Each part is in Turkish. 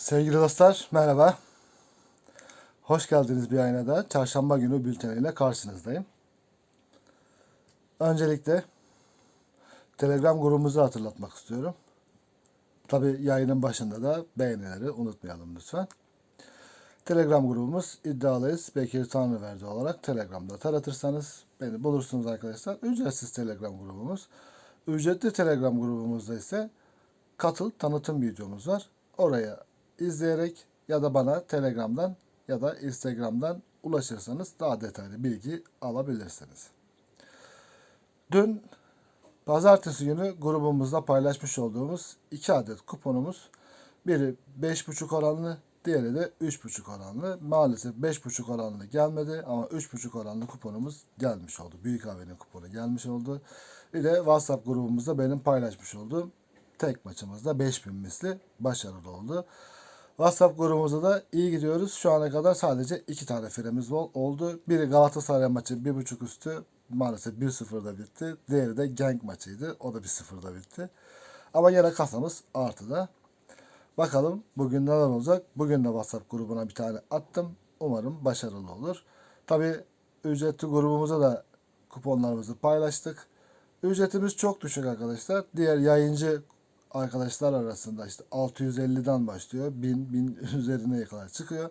Sevgili dostlar merhaba. Hoş geldiniz bir ayna daha. Çarşamba günü bülteniyle karşınızdayım. Öncelikle Telegram grubumuzu hatırlatmak istiyorum. Tabi yayının başında da beğenileri unutmayalım lütfen. Telegram grubumuz iddialıyız. Bekir Tanrıverdi olarak Telegram'da taratırsanız beni bulursunuz arkadaşlar. Ücretsiz Telegram grubumuz. Ücretli Telegram grubumuzda ise katıl tanıtım videomuz var. Oraya izleyerek ya da bana Telegram'dan ya da Instagram'dan ulaşırsanız daha detaylı bilgi alabilirsiniz. Dün pazartesi günü grubumuzda paylaşmış olduğumuz iki adet kuponumuz biri 5.5 oranlı diğeri de 3.5 oranlı. Maalesef 5.5 oranlı gelmedi ama 3.5 oranlı kuponumuz gelmiş oldu. Büyük AV'nin kuponu gelmiş oldu. Bir de WhatsApp grubumuzda benim paylaşmış olduğum tek maçımızda 5000 misli başarılı oldu. WhatsApp grubumuzda da iyi gidiyoruz. Şu ana kadar sadece iki tane firemiz ol- oldu. Biri Galatasaray maçı 1.5 üstü maalesef 1-0'da bitti. Diğeri de Genk maçıydı. O da 1-0'da bitti. Ama yine kasamız artıda. Bakalım bugün neler olacak. Bugün de WhatsApp grubuna bir tane attım. Umarım başarılı olur. Tabi ücretli grubumuza da kuponlarımızı paylaştık. Ücretimiz çok düşük arkadaşlar. Diğer yayıncı arkadaşlar arasında işte 650'den başlıyor. 1000 1000 üzerine kadar çıkıyor.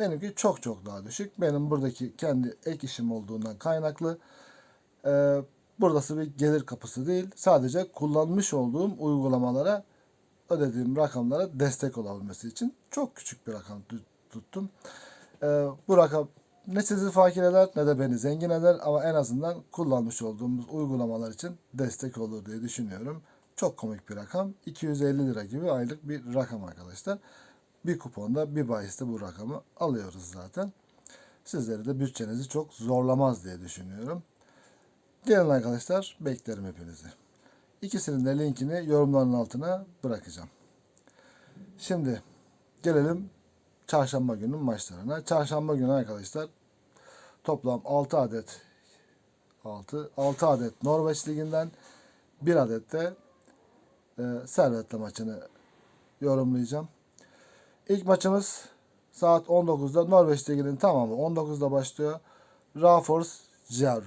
Benimki çok çok daha düşük. Benim buradaki kendi ek işim olduğundan kaynaklı. Ee, burası bir gelir kapısı değil. Sadece kullanmış olduğum uygulamalara ödediğim rakamlara destek olabilmesi için çok küçük bir rakam tut- tuttum. Ee, bu rakam ne sizi fakir eder ne de beni zengin eder ama en azından kullanmış olduğumuz uygulamalar için destek olur diye düşünüyorum. Çok komik bir rakam. 250 lira gibi aylık bir rakam arkadaşlar. Bir kuponda bir bahiste bu rakamı alıyoruz zaten. Sizleri de bütçenizi çok zorlamaz diye düşünüyorum. Gelin arkadaşlar beklerim hepinizi. İkisinin de linkini yorumların altına bırakacağım. Şimdi gelelim çarşamba günün maçlarına. Çarşamba günü arkadaşlar toplam 6 adet 6 6 adet Norveç liginden 1 adet de e, Servet'le maçını yorumlayacağım. İlk maçımız saat 19'da Norveç liginin tamamı 19'da başlıyor. Rafors Jar.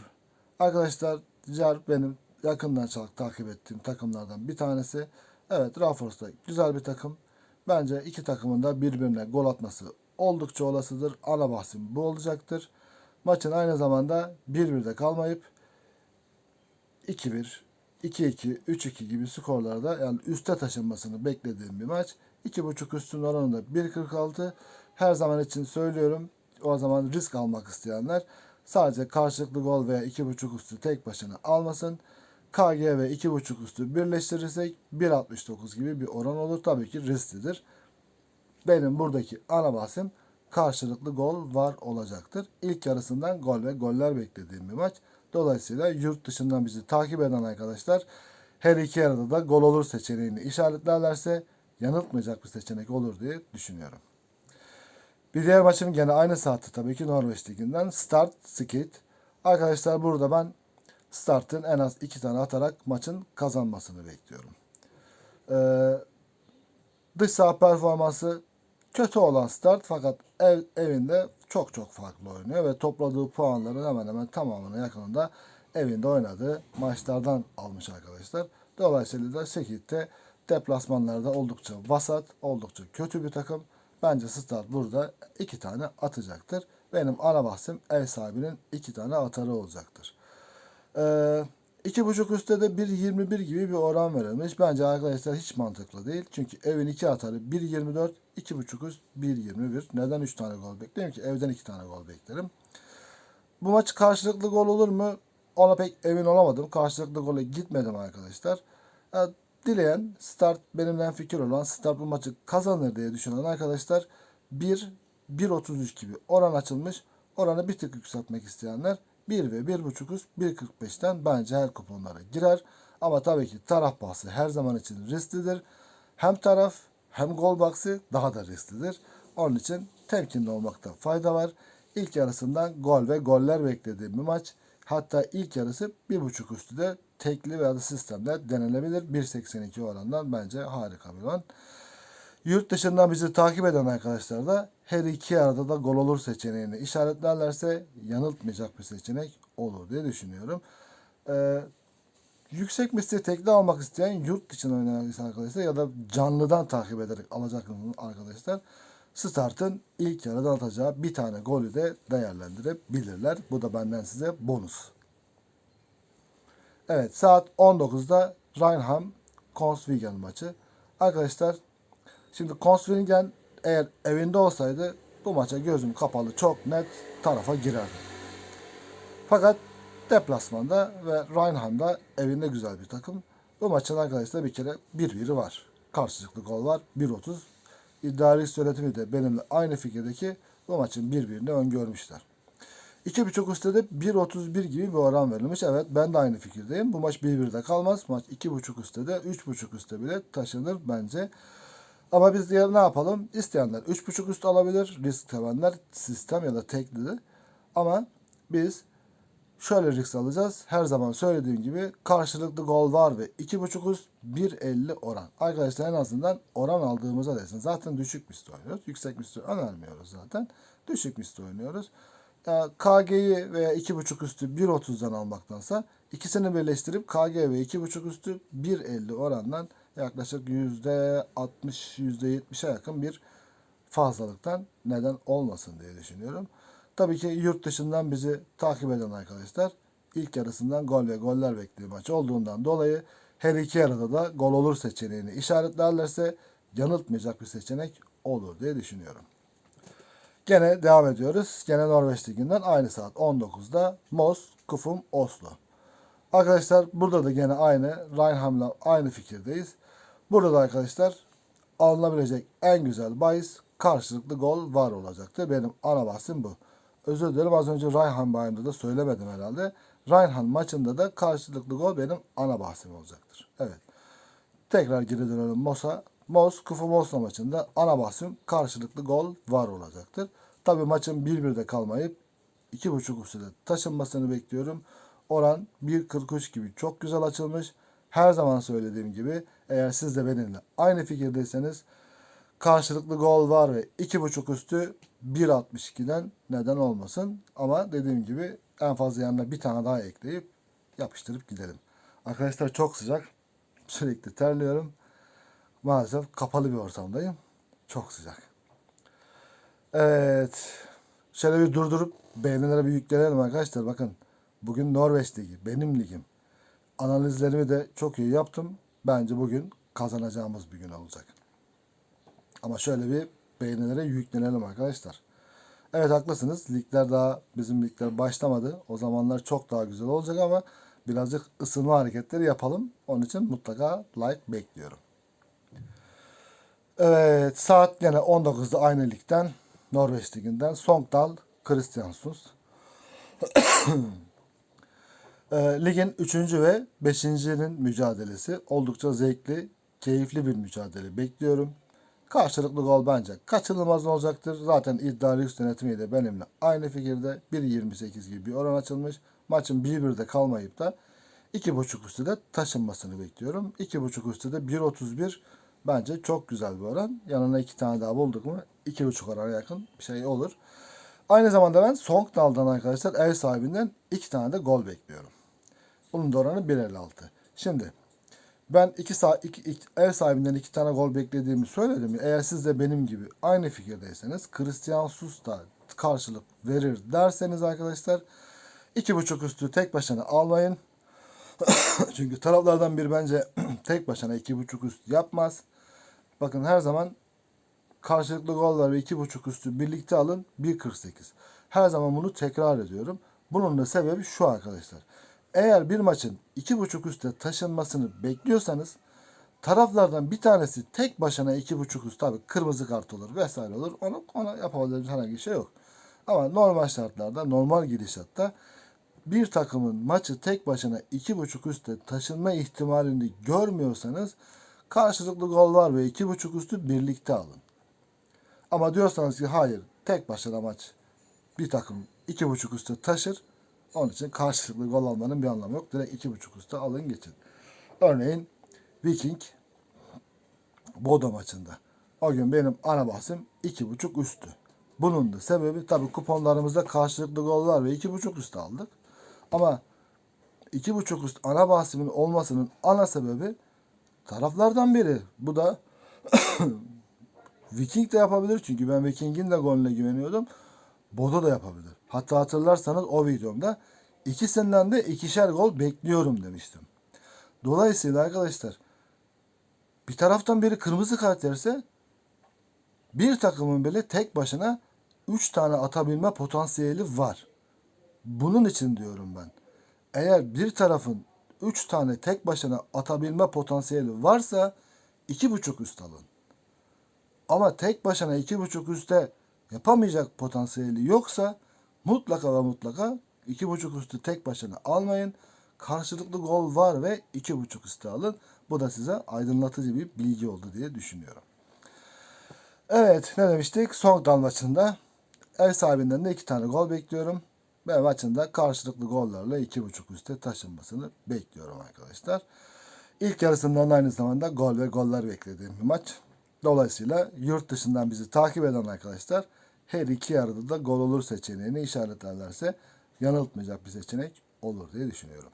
Arkadaşlar Jar benim yakından çok takip ettiğim takımlardan bir tanesi. Evet Rafors da güzel bir takım. Bence iki takımın da birbirine gol atması oldukça olasıdır. Ana bahsim bu olacaktır. Maçın aynı zamanda 1-1'de kalmayıp 2-1, 2-2, 3-2 gibi skorlarda yani üste taşınmasını beklediğim bir maç. 2.5 üstün oranında 1.46. Her zaman için söylüyorum. O zaman risk almak isteyenler sadece karşılıklı gol veya 2.5 üstü tek başına almasın. KG ve 2.5 üstü birleştirirsek 1.69 gibi bir oran olur. Tabii ki risklidir. Benim buradaki ana bahsim karşılıklı gol var olacaktır. İlk yarısından gol ve goller beklediğim bir maç. Dolayısıyla yurt dışından bizi takip eden arkadaşlar her iki yarıda da gol olur seçeneğini işaretlerlerse yanıltmayacak bir seçenek olur diye düşünüyorum. Bir diğer maçım gene aynı saatte tabii ki Norveç Ligi'nden Start Skit. Arkadaşlar burada ben Start'ın en az iki tane atarak maçın kazanmasını bekliyorum. Ee, dış saha performansı kötü olan Start fakat ev, evinde çok çok farklı oynuyor ve topladığı puanların hemen hemen tamamına yakınında evinde oynadığı maçlardan almış arkadaşlar. Dolayısıyla da Sekit'te deplasmanlarda oldukça vasat, oldukça kötü bir takım. Bence Start burada iki tane atacaktır. Benim ana bahsim ev sahibinin iki tane atarı olacaktır. Ee, iki buçuk üstte de 1.21 gibi bir oran verilmiş. Bence arkadaşlar hiç mantıklı değil. Çünkü evin iki atarı 1.24, iki buçuk üst 1.21. Neden 3 tane gol bekliyorum ki? Evden 2 tane gol beklerim. Bu maç karşılıklı gol olur mu? Ona pek emin olamadım. Karşılıklı gole gitmedim arkadaşlar. Dileyen start benimle fikir olan start bu maçı kazanır diye düşünen arkadaşlar 1 1.33 gibi oran açılmış. Oranı bir tık yükseltmek isteyenler 1 ve 1.5 üst 1.45'ten bence her kuponlara girer. Ama tabii ki taraf bahsi her zaman için risklidir. Hem taraf hem gol bahsi daha da risklidir. Onun için temkinli olmakta fayda var. İlk yarısından gol ve goller beklediğim bir maç. Hatta ilk yarısı 1.5 üstü de tekli veya da sistemde denenebilir. 1.82 orandan bence harika bir oran. Yurt dışından bizi takip eden arkadaşlar da her iki arada da gol olur seçeneğini işaretlerlerse yanıltmayacak bir seçenek olur diye düşünüyorum. Ee, yüksek misli tekli almak isteyen yurt dışına oynayan arkadaşlar ya da canlıdan takip ederek alacak arkadaşlar Start'ın ilk yarıda atacağı bir tane golü de değerlendirebilirler. Bu da benden size bonus. Evet saat 19'da Rheinham Konsvigen maçı. Arkadaşlar şimdi Konsvigen eğer evinde olsaydı bu maça gözüm kapalı çok net tarafa girerdi. Fakat deplasmanda ve Rheinham'da evinde güzel bir takım. Bu maçın arkadaşlar bir kere 1-1'i var. Karşılıklı gol var. 1-30. İdari yönetimi de benimle aynı fikirdeki bu maçın 1-1'ini öngörmüşler. 2.5 üstte de 1.31 gibi bir oran verilmiş. Evet ben de aynı fikirdeyim. Bu maç 1-1'de kalmaz. Maç 2.5 üstte de 3.5 üstte bile taşınır bence. Ama biz diğer ne yapalım? İsteyenler 3.5 üst alabilir. Risk sevenler sistem ya da tekli. Ama biz şöyle risk alacağız. Her zaman söylediğim gibi karşılıklı gol var ve 2.5 üst 1.50 oran. Arkadaşlar en azından oran aldığımıza desin. Zaten düşük misli oynuyoruz. Yüksek misli önermiyoruz zaten. Düşük misli oynuyoruz. Ya KG'yi veya 2.5 üstü 1.30'dan almaktansa ikisini birleştirip KG ve 2.5 üstü 1.50 orandan yaklaşık %60 %70'e yakın bir fazlalıktan neden olmasın diye düşünüyorum. Tabii ki yurt dışından bizi takip eden arkadaşlar ilk yarısından gol ve goller bekliyor maç olduğundan dolayı her iki yarıda da gol olur seçeneğini işaretlerlerse yanıltmayacak bir seçenek olur diye düşünüyorum. Gene devam ediyoruz. Gene Norveç Ligi'nden aynı saat 19'da Mos, Kufum, Oslo. Arkadaşlar burada da gene aynı Reinham'la aynı fikirdeyiz. Burada da arkadaşlar alınabilecek en güzel bahis karşılıklı gol var olacaktır. Benim ana bahsim bu. Özür dilerim az önce Reinham bayımda da söylemedim herhalde. Reinham maçında da karşılıklı gol benim ana bahsim olacaktır. Evet. Tekrar geri dönelim Mos'a. Mos, Kufu Mosna maçında ana bahsim karşılıklı gol var olacaktır. Tabii maçın 1-1'de kalmayıp 2.5 üstüde taşınmasını bekliyorum. Oran 1.43 gibi çok güzel açılmış. Her zaman söylediğim gibi eğer siz de benimle aynı fikirdeyseniz karşılıklı gol var ve 2.5 üstü 1.62'den neden olmasın. Ama dediğim gibi en fazla yanına bir tane daha ekleyip yapıştırıp gidelim. Arkadaşlar çok sıcak. Sürekli terliyorum. Maalesef kapalı bir ortamdayım. Çok sıcak. Evet. Şöyle bir durdurup beğenilere bir yüklenelim arkadaşlar. Bakın bugün Norveç Ligi. Benim ligim. Analizlerimi de çok iyi yaptım. Bence bugün kazanacağımız bir gün olacak. Ama şöyle bir beğenilere yüklenelim arkadaşlar. Evet haklısınız. Ligler daha bizim ligler başlamadı. O zamanlar çok daha güzel olacak ama birazcık ısınma hareketleri yapalım. Onun için mutlaka like bekliyorum. Evet saat yine 19'da aynı ligden Norveç liginden Songdal Kristiansund. e, ligin 3. ve 5.'nin mücadelesi oldukça zevkli, keyifli bir mücadele bekliyorum. Karşılıklı gol bence kaçınılmaz olacaktır. Zaten iddia lüks yönetimi de benimle aynı fikirde 1.28 gibi bir oran açılmış. Maçın 1-1'de kalmayıp da 2.5 üstü de taşınmasını bekliyorum. 2.5 üstü de 1.31 bence çok güzel bir oran. Yanına iki tane daha bulduk mu 2.5 orana yakın bir şey olur. Aynı zamanda ben Songdal'dan arkadaşlar ev sahibinden iki tane de gol bekliyorum. Bunun da oranı 1.56. Şimdi ben iki, sağ, iki, iki, ev sahibinden iki tane gol beklediğimi söyledim. Eğer siz de benim gibi aynı fikirdeyseniz Christian Sus da karşılık verir derseniz arkadaşlar iki buçuk üstü tek başına almayın. Çünkü taraflardan bir bence tek başına iki buçuk üst yapmaz. Bakın her zaman karşılıklı goller ve iki buçuk üstü birlikte alın 1.48. Her zaman bunu tekrar ediyorum. Bunun da sebebi şu arkadaşlar. Eğer bir maçın iki buçuk üste taşınmasını bekliyorsanız taraflardan bir tanesi tek başına iki buçuk üst tabi kırmızı kart olur vesaire olur. Onu ona yapabileceğimiz herhangi bir şey yok. Ama normal şartlarda normal gidişatta bir takımın maçı tek başına iki buçuk üstte taşınma ihtimalini görmüyorsanız karşılıklı gol var ve iki buçuk üstü birlikte alın. Ama diyorsanız ki hayır tek başına maç bir takım iki buçuk üstte taşır. Onun için karşılıklı gol almanın bir anlamı yok. Direkt iki buçuk üstte alın geçin. Örneğin Viking Bodo maçında. O gün benim ana bahsim 2.5 üstü. Bunun da sebebi tabii kuponlarımızda karşılıklı goller ve 2.5 üstü aldık. Ama 2.5 üst ana bahsimin olmasının ana sebebi taraflardan biri. Bu da Viking de yapabilir çünkü ben Viking'in de golüne güveniyordum. Bodo da yapabilir. Hatta hatırlarsanız o videomda ikisinden de ikişer gol bekliyorum demiştim. Dolayısıyla arkadaşlar bir taraftan biri kırmızı kart yerse bir takımın bile tek başına 3 tane atabilme potansiyeli var. Bunun için diyorum ben. Eğer bir tarafın 3 tane tek başına atabilme potansiyeli varsa 2.5 üst alın. Ama tek başına 2.5 üste yapamayacak potansiyeli yoksa mutlaka ve mutlaka 2.5 üstü tek başına almayın. Karşılıklı gol var ve 2.5 üstü alın. Bu da size aydınlatıcı bir bilgi oldu diye düşünüyorum. Evet ne demiştik? Songdal maçında ev sahibinden de iki tane gol bekliyorum. Ve maçında karşılıklı gollerle 2.5 üste taşınmasını bekliyorum arkadaşlar. İlk yarısından aynı zamanda gol ve goller beklediğim bir maç. Dolayısıyla yurt dışından bizi takip eden arkadaşlar her iki yarıda da gol olur seçeneğini işaretlerlerse yanıltmayacak bir seçenek olur diye düşünüyorum.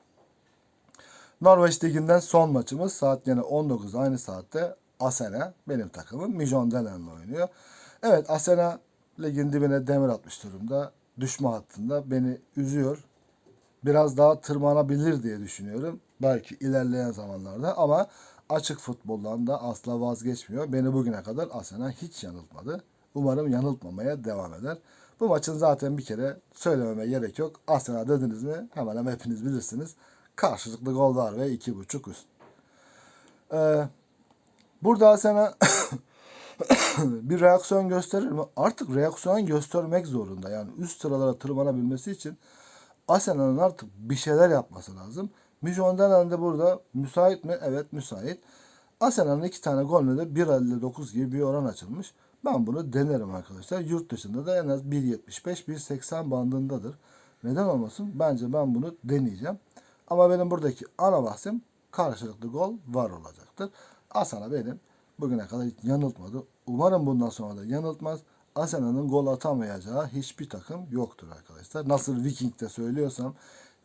Norveç Ligi'nden son maçımız saat yine 19 aynı saatte Asena benim takımım Mijon Delen'le oynuyor. Evet Asena ligin dibine demir atmış durumda. Düşme hattında beni üzüyor. Biraz daha tırmanabilir diye düşünüyorum. Belki ilerleyen zamanlarda ama açık futboldan da asla vazgeçmiyor. Beni bugüne kadar Asena hiç yanıltmadı. Umarım yanıltmamaya devam eder. Bu maçın zaten bir kere söylememe gerek yok. Asena dediniz mi hemen hemen hepiniz bilirsiniz. Karşılıklı gol var ve iki buçuk üst. Ee, burada Asena bir reaksiyon gösterir mi? Artık reaksiyon göstermek zorunda. Yani üst sıralara tırmanabilmesi için Asena'nın artık bir şeyler yapması lazım. Mijon Delen de burada müsait mi? Evet müsait. Asena'nın iki tane golüne de 1.59 gibi bir oran açılmış. Ben bunu denerim arkadaşlar. Yurt dışında da en az 1.75-1.80 bandındadır. Neden olmasın? Bence ben bunu deneyeceğim. Ama benim buradaki ana bahsim karşılıklı gol var olacaktır. Asena benim bugüne kadar hiç yanıltmadı. Umarım bundan sonra da yanıltmaz. Asena'nın gol atamayacağı hiçbir takım yoktur arkadaşlar. Nasıl Viking'de söylüyorsam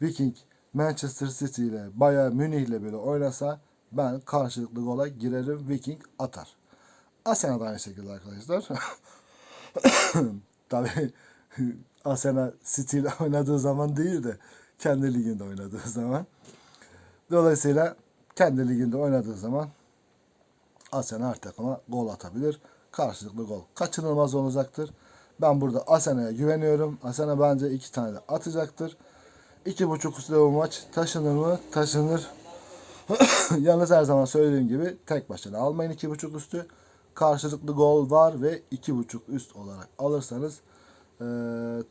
Viking Manchester City ile Bayern Münih ile bile oynasa ben karşılıklı gola girerim Viking atar. Asena da aynı şekilde arkadaşlar. Tabii Asena City ile oynadığı zaman değil de kendi liginde oynadığı zaman. Dolayısıyla kendi liginde oynadığı zaman Asena her takıma gol atabilir. Karşılıklı gol kaçınılmaz olacaktır. Ben burada Asena'ya güveniyorum. Asena bence iki tane de atacaktır. İki buçuk üstte bu maç taşınır mı? Taşınır. Yalnız her zaman söylediğim gibi tek başına almayın iki buçuk üstü. Karşılıklı gol var ve iki buçuk üst olarak alırsanız e,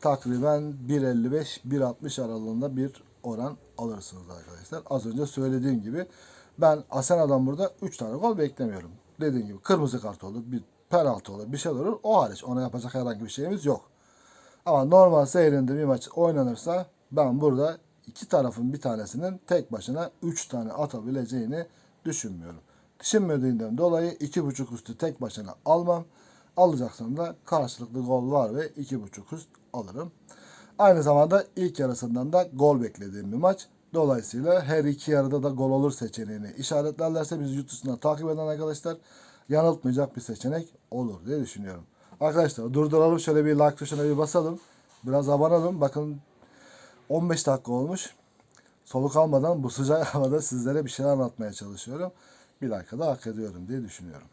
takriben 1.55-1.60 aralığında bir oran alırsınız arkadaşlar. Az önce söylediğim gibi ben Asena'dan burada 3 tane gol beklemiyorum. Dediğim gibi kırmızı kart olur, bir penaltı olur, bir şey olur. O hariç ona yapacak herhangi bir şeyimiz yok. Ama normal seyrinde bir maç oynanırsa ben burada iki tarafın bir tanesinin tek başına 3 tane atabileceğini düşünmüyorum. Düşünmediğinden dolayı 2.5 üstü tek başına almam. Alacaksam da karşılıklı gol var ve 2.5 üst alırım. Aynı zamanda ilk yarısından da gol beklediğim bir maç. Dolayısıyla her iki yarıda da gol olur seçeneğini işaretlerlerse biz yurt takip eden arkadaşlar yanıltmayacak bir seçenek olur diye düşünüyorum. Arkadaşlar durduralım şöyle bir like tuşuna bir basalım. Biraz abanalım. Bakın 15 dakika olmuş. Soluk almadan bu sıcak havada sizlere bir şeyler anlatmaya çalışıyorum. Bir like da hak ediyorum diye düşünüyorum.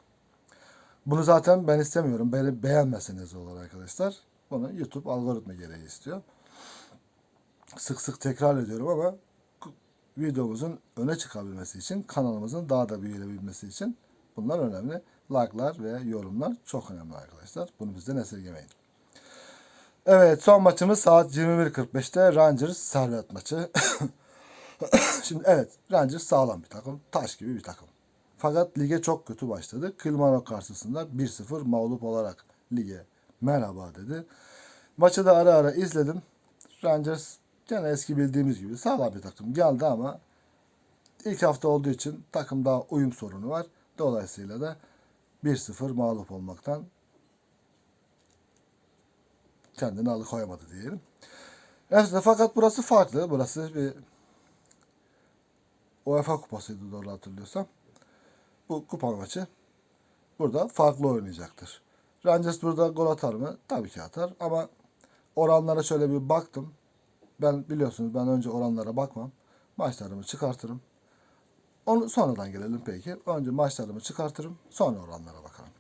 Bunu zaten ben istemiyorum. Beni beğenmeseniz olur arkadaşlar. Bunu YouTube algoritma gereği istiyor. Sık sık tekrar ediyorum ama videomuzun öne çıkabilmesi için, kanalımızın daha da büyüyebilmesi için bunlar önemli. Like'lar ve yorumlar çok önemli arkadaşlar. Bunu bizden esirgemeyin. Evet son maçımız saat 21.45'te Rangers Servet maçı. Şimdi evet Rangers sağlam bir takım. Taş gibi bir takım. Fakat lige çok kötü başladı. Kilmarnock karşısında 1-0 mağlup olarak lige merhaba dedi. Maçı da ara ara izledim. Rangers gene eski bildiğimiz gibi sağlam bir takım geldi ama ilk hafta olduğu için takımda uyum sorunu var. Dolayısıyla da 1-0 mağlup olmaktan kendini alıkoyamadı diyelim. Evet, fakat burası farklı. Burası bir UEFA kupasıydı doğru hatırlıyorsam. Bu kupa maçı burada farklı oynayacaktır. Rangers burada gol atar mı? Tabii ki atar ama oranlara şöyle bir baktım. Ben biliyorsunuz ben önce oranlara bakmam. Maçlarımı çıkartırım. Onu sonradan gelelim peki. Önce maçlarımı çıkartırım. Sonra oranlara bakarım.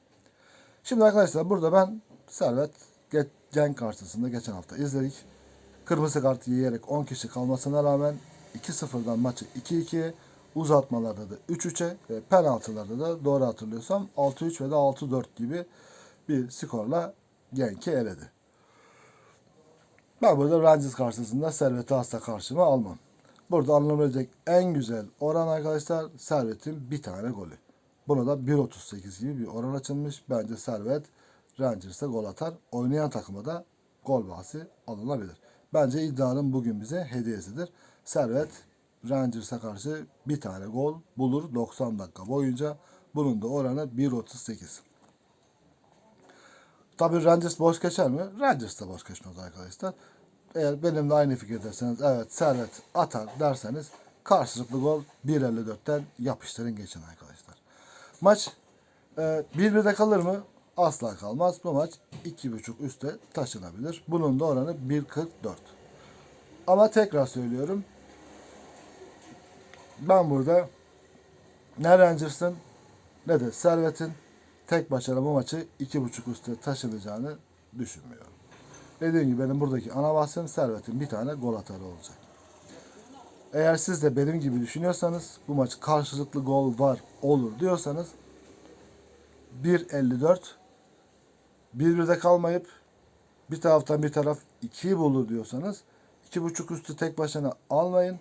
Şimdi arkadaşlar burada ben Servet Ge- Genk karşısında geçen hafta izledik. Kırmızı kartı yiyerek 10 kişi kalmasına rağmen 2-0'dan maçı 2-2'ye uzatmalarda da 3-3'e ve penaltılarda da doğru hatırlıyorsam 6-3 ve de 6-4 gibi bir skorla Genk'i eledi. Ben burada Rangers karşısında Servet'i asla karşıma almam. Burada alınabilecek en güzel oran arkadaşlar Servet'in bir tane golü. Buna da 1.38 gibi bir oran açılmış. Bence Servet Rangers'a gol atar. Oynayan takıma da gol bahsi alınabilir. Bence iddianın bugün bize hediyesidir. Servet Rangers'a karşı bir tane gol bulur 90 dakika boyunca. Bunun da oranı 1.38. Tabii Rangers boş geçer mi? Rangers da boş geçmez arkadaşlar. Eğer benimle aynı fikirdeseniz evet Servet atar derseniz karşılıklı gol 1.54'ten yapıştırın geçin arkadaşlar. Maç e, 1-1'de kalır mı? Asla kalmaz. Bu maç 2.5 üste taşınabilir. Bunun da oranı 1.44. Ama tekrar söylüyorum. Ben burada ne Rangers'ın ne de Servet'in tek başına bu maçı 2.5 üste taşınacağını düşünmüyorum. Dediğim gibi benim buradaki ana bahsim Servet'in bir tane gol atarı olacak. Eğer siz de benim gibi düşünüyorsanız bu maç karşılıklı gol var olur diyorsanız 1.54 1-1'de kalmayıp bir taraftan bir taraf 2'yi bulur diyorsanız 2.5 üstü tek başına almayın.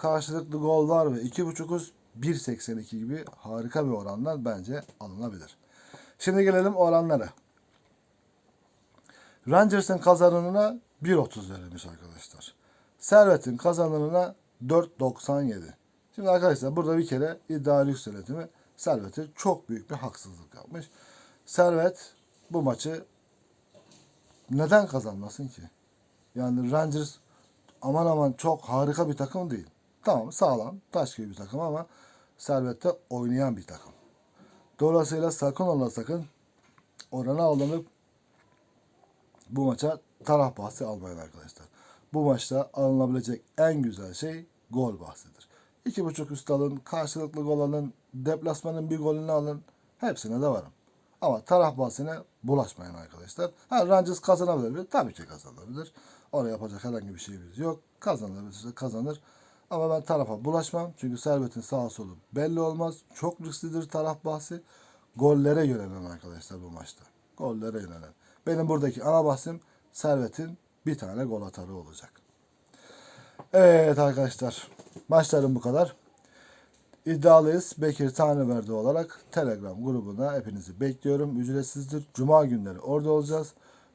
Karşılıklı gol var ve 2.5 üst 1.82 gibi harika bir orandan bence alınabilir. Şimdi gelelim oranlara. Rangers'ın kazananına 1.30 verilmiş arkadaşlar. Servet'in kazananına 4.97. Şimdi arkadaşlar burada bir kere iddia lüks yönetimi Servet'e çok büyük bir haksızlık yapmış. Servet bu maçı neden kazanmasın ki? Yani Rangers aman aman çok harika bir takım değil. Tamam sağlam, taş gibi bir takım ama Servet'te oynayan bir takım. Dolayısıyla sakın ola sakın orana alınıp bu maça taraf bahsi almayın arkadaşlar. Bu maçta alınabilecek en güzel şey gol bahsidir. 2.5 üst alın, karşılıklı gol alın, deplasmanın bir golünü alın. Hepsine de varım. Ama taraf bahsine bulaşmayın arkadaşlar. Ha Rangers kazanabilir mi? Tabii ki kazanabilir. Oraya yapacak herhangi bir şeyimiz yok. Kazanabilirse kazanır. Ama ben tarafa bulaşmam. Çünkü Servet'in sağ solu belli olmaz. Çok risklidir taraf bahsi. Gollere yönelen arkadaşlar bu maçta. Gollere yönelen. Benim buradaki ana bahsim Servet'in bir tane gol atarı olacak. Evet arkadaşlar. Maçlarım bu kadar. İddialıyız. Bekir Tanrıverdi olarak Telegram grubuna hepinizi bekliyorum. Ücretsizdir. Cuma günleri orada olacağız.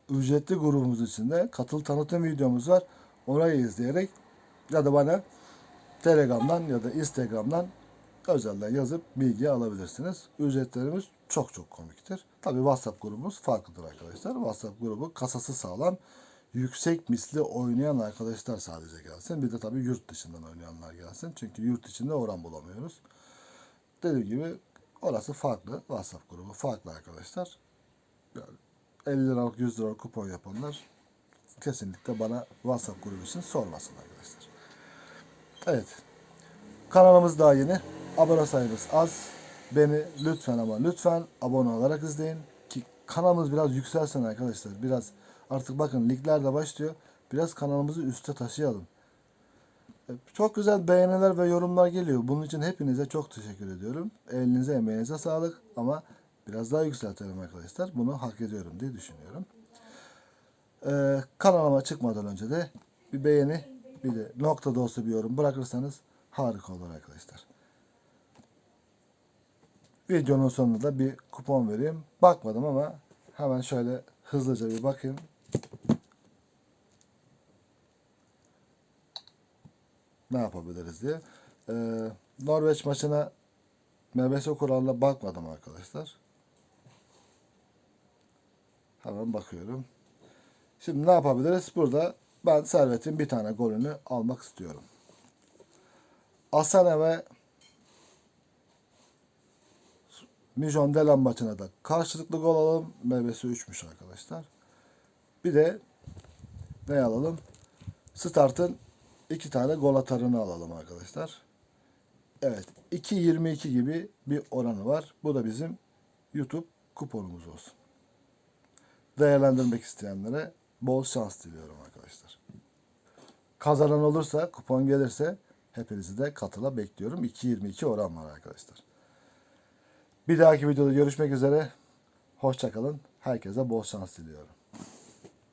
Ücretli grubumuz içinde katıl tanıtım videomuz var. Orayı izleyerek ya da bana Telegram'dan ya da Instagram'dan özelden yazıp bilgi alabilirsiniz. Ücretlerimiz çok çok komiktir. Tabi WhatsApp grubumuz farklıdır arkadaşlar. WhatsApp grubu kasası sağlam, yüksek misli oynayan arkadaşlar sadece gelsin. Bir de tabi yurt dışından oynayanlar gelsin. Çünkü yurt içinde oran bulamıyoruz. Dediğim gibi orası farklı. WhatsApp grubu farklı arkadaşlar. Yani 50 liralık 100 liralık kupon yapanlar kesinlikle bana WhatsApp grubu için sormasın arkadaşlar. Evet. Kanalımız daha yeni. Abone sayımız az. Beni lütfen ama lütfen abone olarak izleyin. Ki kanalımız biraz yükselsin arkadaşlar. Biraz artık bakın ligler de başlıyor. Biraz kanalımızı üste taşıyalım. E, Çok güzel beğeniler ve yorumlar geliyor. Bunun için hepinize çok teşekkür ediyorum. Elinize emeğinize sağlık ama biraz daha yükseltelim arkadaşlar. Bunu hak ediyorum diye düşünüyorum. Ee, kanalıma çıkmadan önce de bir beğeni bir de noktada olsa bir yorum bırakırsanız harika olur arkadaşlar. Videonun sonunda da bir kupon vereyim. Bakmadım ama hemen şöyle hızlıca bir bakayım. Ne yapabiliriz diye. Ee, Norveç maçına MBS kuralına bakmadım arkadaşlar. Hemen bakıyorum. Şimdi ne yapabiliriz? Burada ben Servet'in bir tane golünü almak istiyorum. Asane ve Mijon Delan maçına da karşılıklı gol alalım. Meyvesi 3'müş arkadaşlar. Bir de ne alalım? Start'ın iki tane gol atarını alalım arkadaşlar. Evet. 2.22 gibi bir oranı var. Bu da bizim YouTube kuponumuz olsun. Değerlendirmek isteyenlere bol şans diliyorum arkadaşlar. Kazanan olursa, kupon gelirse hepinizi de katıla bekliyorum. 2.22 oran var arkadaşlar. Bir dahaki videoda görüşmek üzere. Hoşçakalın. Herkese bol şans diliyorum.